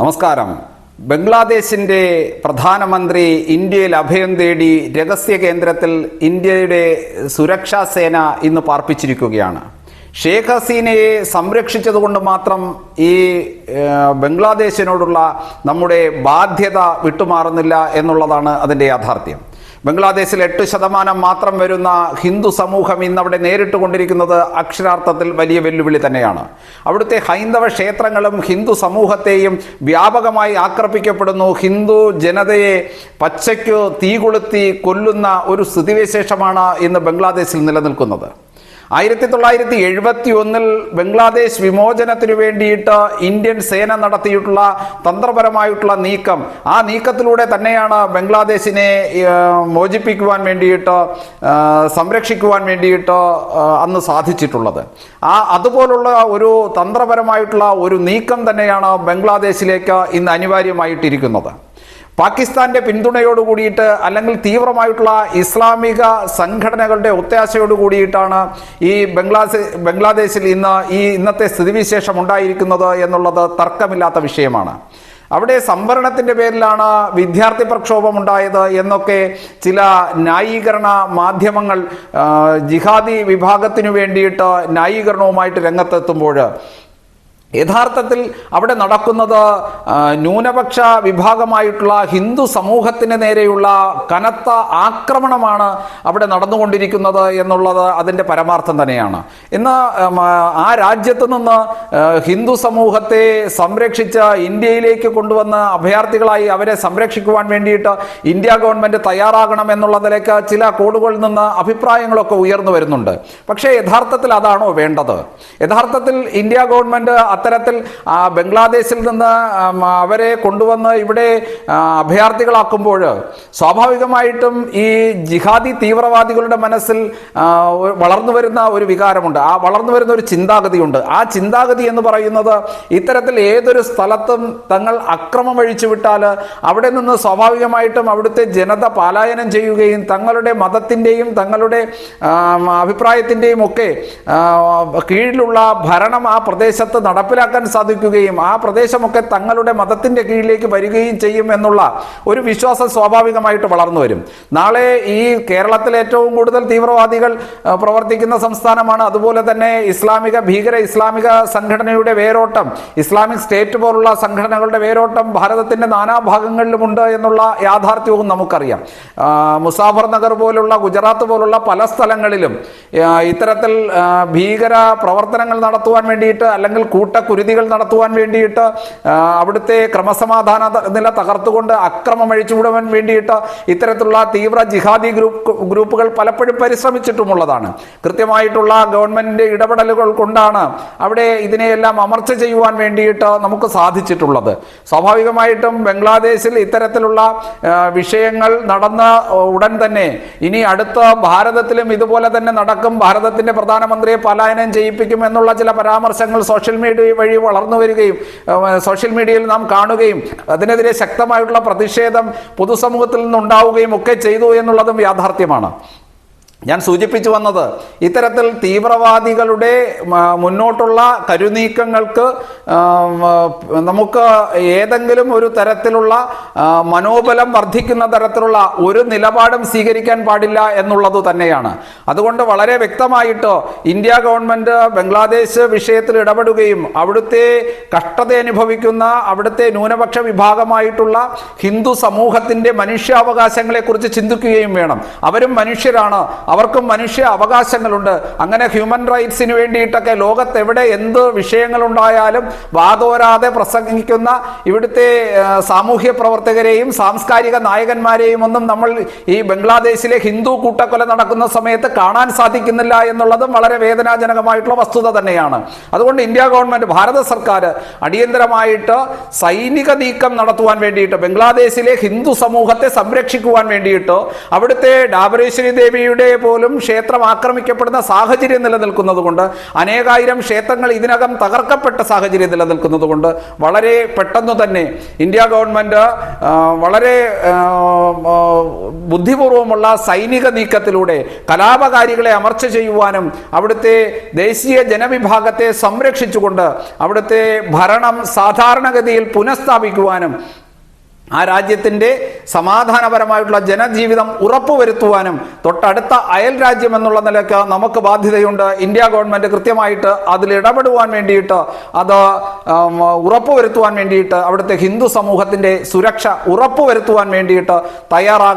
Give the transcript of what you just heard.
നമസ്കാരം. ബംഗ്ലാദേശിന്റെ പ്രധാനമന്ത്രി ഇന്ത്യയിൽ അഭയം തേടി രഹസ്യ കേന്ദ്രത്തിൽ ഇന്ത്യയുടെ സുരക്ഷാ സേന ഇന്ന് പാർപ്പിച്ചിരിക്കുകയാണ്. ഷേഖ് ഹസീനയെ സംരക്ഷിച്ചതുകൊണ്ട് മാത്രം ഈ ബംഗ്ലാദേശിനോടുള്ള നമ്മുടെ ബാധ്യത വിട്ടുമാറുന്നില്ല എന്നുള്ളതാണ് അതിന്റെ യാഥാർത്ഥ്യം. ബംഗ്ലാദേശിൽ എട്ട് ശതമാനം മാത്രം വരുന്ന ഹിന്ദു സമൂഹം ഇന്ന് അവിടെ നേരിട്ട് കൊണ്ടിരിക്കുന്നത് അക്ഷരാർത്ഥത്തിൽ വലിയ വെല്ലുവിളി തന്നെയാണ്. അവിടുത്തെ ഹൈന്ദവ ക്ഷേത്രങ്ങളും ഹിന്ദു സമൂഹത്തെയും വ്യാപകമായി ആക്രമിക്കപ്പെടുന്നു. ഹിന്ദു ജനതയെ പച്ചയ്ക്ക് തീ കൊളുത്തി കൊല്ലുന്ന ഒരു സ്ഥിതിവിശേഷമാണ് ഇന്ന് ബംഗ്ലാദേശിൽ നിലനിൽക്കുന്നത്. ആയിരത്തി തൊള്ളായിരത്തി എഴുപത്തി ഒന്നിൽ ബംഗ്ലാദേശ് വിമോചനത്തിനു വേണ്ടിയിട്ട് ഇന്ത്യൻ സേന നടത്തിയിട്ടുള്ള തന്ത്രപരമായിട്ടുള്ള നീക്കം. ആ നീക്കത്തിലൂടെ തന്നെയാണ് ബംഗ്ലാദേശിനെ മോചിപ്പിക്കുവാൻ വേണ്ടിയിട്ട് സംരക്ഷിക്കുവാൻ വേണ്ടിയിട്ട് അന്ന് സാധിച്ചിട്ടുള്ളത്. ആ അതുപോലുള്ള ഒരു തന്ത്രപരമായിട്ടുള്ള ഒരു നീക്കം തന്നെയാണ് ബംഗ്ലാദേശിലേക്ക് ഇന്ന് അനിവാര്യമായിട്ടിരിക്കുന്നത്. പാകിസ്ഥാന്റെ പിന്തുണയോട് കൂടിയിട്ട് അല്ലെങ്കിൽ തീവ്രമായിട്ടുള്ള ഇസ്ലാമിക സംഘടനകളുടെ ഒത്താശയോട് കൂടിയിട്ടാണ് ഈ ബംഗ്ലാദേശ് ബംഗ്ലാദേശിൽ ഇന്ന് ഈ ഇന്നത്തെ സ്ഥിതിവിശേഷം ഉണ്ടായിരിക്കുന്നത് എന്നുള്ളത് തർക്കമില്ലാത്ത വിഷയമാണ്. അവിടെ സംവരണത്തിന്റെ പേരിലാണ് വിദ്യാർത്ഥി പ്രക്ഷോഭം ഉണ്ടായത് എന്നൊക്കെ ചില ന്യായീകരണ മാധ്യമങ്ങൾ ജിഹാദി വിഭാഗത്തിനു വേണ്ടിയിട്ട് ന്യായീകരണവുമായിട്ട് രംഗത്തെത്തുമ്പോൾ യഥാർത്ഥത്തിൽ അവിടെ നടക്കുന്നത് ന്യൂനപക്ഷ വിഭാഗമായിട്ടുള്ള ഹിന്ദു സമൂഹത്തിന് നേരെയുള്ള കനത്ത ആക്രമണമാണ് അവിടെ നടന്നുകൊണ്ടിരിക്കുന്നത് എന്നുള്ളത് അതിന്റെ പരമാർത്ഥം തന്നെയാണ്. ഇന്ന് ആ രാജ്യത്ത് നിന്ന് ഹിന്ദു സമൂഹത്തെ സംരക്ഷിച്ച് ഇന്ത്യയിലേക്ക് കൊണ്ടുവന്ന് അഭയാർത്ഥികളായി അവരെ സംരക്ഷിക്കുവാൻ വേണ്ടിയിട്ട് ഇന്ത്യ ഗവൺമെന്റ് തയ്യാറാകണം എന്നുള്ളതിലേക്ക് ചില കോടുകളിൽ നിന്ന് അഭിപ്രായങ്ങളൊക്കെ ഉയർന്നു വരുന്നുണ്ട്. പക്ഷേ യഥാർത്ഥത്തിൽ അതാണോ വേണ്ടത്? യഥാർത്ഥത്തിൽ ഇന്ത്യ ഗവൺമെന്റ് അത്തരത്തിൽ ബംഗ്ലാദേശിൽ നിന്ന് അവരെ കൊണ്ടുവന്ന് ഇവിടെ അഭയാർത്ഥികളാക്കുമ്പോൾ സ്വാഭാവികമായിട്ടും ഈ ജിഹാദി തീവ്രവാദികളുടെ മനസ്സിൽ വളർന്നു വരുന്ന ഒരു വികാരമുണ്ട്. ആ വളർന്നു വരുന്ന ഒരു ചിന്താഗതിയുണ്ട്. ആ ചിന്താഗതി എന്ന് പറയുന്നത് ഇത്തരത്തിൽ ഏതൊരു സ്ഥലത്തും തങ്ങൾ അക്രമം അഴിച്ചു വിട്ടാൽ അവിടെ നിന്ന് സ്വാഭാവികമായിട്ടും അവിടുത്തെ ജനത പലായനം ചെയ്യുകയും തങ്ങളുടെ മതത്തിന്റെയും തങ്ങളുടെ അഭിപ്രായത്തിന്റെയും ഒക്കെ കീഴിലുള്ള ഭരണം ആ പ്രദേശത്ത് നടപ്പിലാക്കാൻ സാധിക്കുകയും ആ പ്രദേശമൊക്കെ തങ്ങളുടെ മതത്തിന്റെ കീഴിലേക്ക് വരികയും ചെയ്യും എന്നുള്ള ഒരു വിശ്വാസം സ്വാഭാവികമായിട്ട് വളർന്നു വരും. നാളെ ഈ കേരളത്തിൽ ഏറ്റവും കൂടുതൽ തീവ്രവാദികൾ പ്രവർത്തിക്കുന്ന സംസ്ഥാനമാണ്. അതുപോലെ തന്നെ ഇസ്ലാമിക ഭീകര ഇസ്ലാമിക സംഘടനയുടെ വേരോട്ടം ഇസ്ലാമിക് സ്റ്റേറ്റ് പോലുള്ള സംഘടനകളുടെ വേരോട്ടം ഭാരതത്തിന്റെ നാനാഭാഗങ്ങളിലുമുണ്ട് എന്നുള്ള യാഥാർത്ഥ്യവും നമുക്കറിയാം. മുസാഫർ നഗർ പോലുള്ള ഗുജറാത്ത് പോലുള്ള പല സ്ഥലങ്ങളിലും ഇത്തരത്തിൽ ഭീകര പ്രവർത്തനങ്ങൾ നടത്തുവാൻ വേണ്ടിയിട്ട് അല്ലെങ്കിൽ കൂട്ടക്കുരുതികൾ നടത്തുവാൻ വേണ്ടിയിട്ട് അവിടുത്തെ ക്രമസമാധാന നില തകർത്തുകൊണ്ട് അക്രമം അഴിച്ചുവിടുവാൻ വേണ്ടിയിട്ട് ഇത്തരത്തിലുള്ള തീവ്ര ജിഹാദി ഗ്രൂപ്പ് ഗ്രൂപ്പുകൾ പലപ്പോഴും പരിശ്രമിച്ചിട്ടുമുള്ളതാണ്. കൃത്യമായിട്ടുള്ള ഗവൺമെന്റിന്റെ ഇടപെടലുകൾ കൊണ്ടാണ് അവിടെ ഇതിനെയെല്ലാം അമർച്ച ചെയ്യുവാൻ വേണ്ടിയിട്ട് നമുക്ക് സാധിച്ചിട്ടുള്ളത്. സ്വാഭാവികമായിട്ടും ബംഗ്ലാദേശിൽ ഇത്തരത്തിലുള്ള വിഷയങ്ങൾ നടന്ന ഉടൻ തന്നെ ഇനി അടുത്ത ഭാരതത്തിലും ഇതുപോലെ തന്നെ നടക്കും. ഭാരതത്തിന്റെ പ്രധാനമന്ത്രിയെ പലായനം ചെയ്യിപ്പിക്കും എന്നുള്ള ചില പരാമർശങ്ങൾ സോഷ്യൽ മീഡിയ വഴി വളർന്നു വരികയും സോഷ്യൽ മീഡിയയിൽ നാം കാണുകയും അതിനെതിരെ ശക്തമായിട്ടുള്ള പ്രതിഷേധം പൊതുസമൂഹത്തിൽ നിന്നുണ്ടാവുകയും ഒക്കെ ചെയ്തു എന്നുള്ളതും യാഥാർത്ഥ്യമാണ്. ഞാൻ സൂചിപ്പിച്ചു വന്നത് ഇത്തരത്തിൽ തീവ്രവാദികളുടെ മുന്നോട്ടുള്ള കരുനീക്കങ്ങൾക്ക് നമുക്ക് ഏതെങ്കിലും ഒരു തരത്തിലുള്ള മനോബലം വർദ്ധിക്കുന്ന തരത്തിലുള്ള ഒരു നിലപാടും സ്വീകരിക്കാൻ പാടില്ല എന്നുള്ളത് തന്നെയാണ്. അതുകൊണ്ട് വളരെ വ്യക്തമായിട്ട് ഇന്ത്യ ഗവൺമെന്റ് ബംഗ്ലാദേശ് വിഷയത്തിൽ ഇടപെടുകയും അവിടുത്തെ കഷ്ടത അനുഭവിക്കുന്ന അവിടുത്തെ ന്യൂനപക്ഷ വിഭാഗമായിട്ടുള്ള ഹിന്ദു സമൂഹത്തിന്റെ മനുഷ്യാവകാശങ്ങളെക്കുറിച്ച് ചിന്തിക്കുകയും വേണം. അവരും മനുഷ്യരാണ്. അവർക്കും മനുഷ്യ അവകാശങ്ങളുണ്ട്. അങ്ങനെ ഹ്യൂമൻ റൈറ്റ്സിന് വേണ്ടിയിട്ടൊക്കെ ലോകത്ത് എവിടെ എന്ത് വിഷയങ്ങളുണ്ടായാലും വാതോരാതെ പ്രസംഗിക്കുന്ന ഇവിടുത്തെ സാമൂഹ്യ പ്രവർത്തകരെയും സാംസ്കാരിക നായകന്മാരെയും ഒന്നും നമ്മൾ ഈ ബംഗ്ലാദേശിലെ ഹിന്ദു കൂട്ടക്കൊല നടക്കുന്ന സമയത്ത് കാണാൻ സാധിക്കുന്നില്ല എന്നുള്ളതും വളരെ വേദനാജനകമായിട്ടുള്ള വസ്തുത തന്നെയാണ്. അതുകൊണ്ട് ഇന്ത്യ ഗവൺമെന്റ് ഭാരത സർക്കാർ അടിയന്തരമായിട്ട് സൈനിക നീക്കം നടത്തുവാൻ വേണ്ടിയിട്ട് ബംഗ്ലാദേശിലെ ഹിന്ദു സമൂഹത്തെ സംരക്ഷിക്കുവാൻ വേണ്ടിയിട്ട് അവിടുത്തെ ഡാബരേശ്വരി ദേവിയുടെ പോലും ക്ഷേത്രം ആക്രമിക്കപ്പെടുന്ന സാഹചര്യം നിലനിൽക്കുന്നതുകൊണ്ട് അനേകായിരം ക്ഷേത്രങ്ങൾ ഇതിനകം തകർക്കപ്പെട്ട സാഹചര്യം നിലനിൽക്കുന്നതുകൊണ്ട് വളരെ പെട്ടെന്ന് തന്നെ ഇന്ത്യ ഗവൺമെന്റ് വളരെ ബുദ്ധിപൂർവമുള്ള സൈനിക നീക്കത്തിലൂടെ കലാപകാരികളെ അമർച്ച ചെയ്യുവാനും അവിടുത്തെ ദേശീയ ജനവിഭാഗത്തെ സംരക്ഷിച്ചുകൊണ്ട് അവിടുത്തെ ഭരണം സാധാരണഗതിയിൽ പുനഃസ്ഥാപിക്കുവാനും ആ രാജ്യത്തിന്റെ സമാധാനപരമായിട്ടുള്ള ജനജീവിതം ഉറപ്പുവരുത്തുവാനും തൊട്ടടുത്ത അയൽ രാജ്യം എന്നുള്ള നിലയ്ക്ക് നമുക്ക് ബാധ്യതയുണ്ട്. ഇന്ത്യ ഗവൺമെന്റ് കൃത്യമായിട്ട് അതിൽ ഇടപെടുവാൻ വേണ്ടിയിട്ട് അത് ഉറപ്പുവരുത്തുവാൻ വേണ്ടിയിട്ട് അവിടുത്തെ ഹിന്ദു സമൂഹത്തിന്റെ സുരക്ഷ ഉറപ്പുവരുത്തുവാൻ വേണ്ടിയിട്ട് തയ്യാറാകും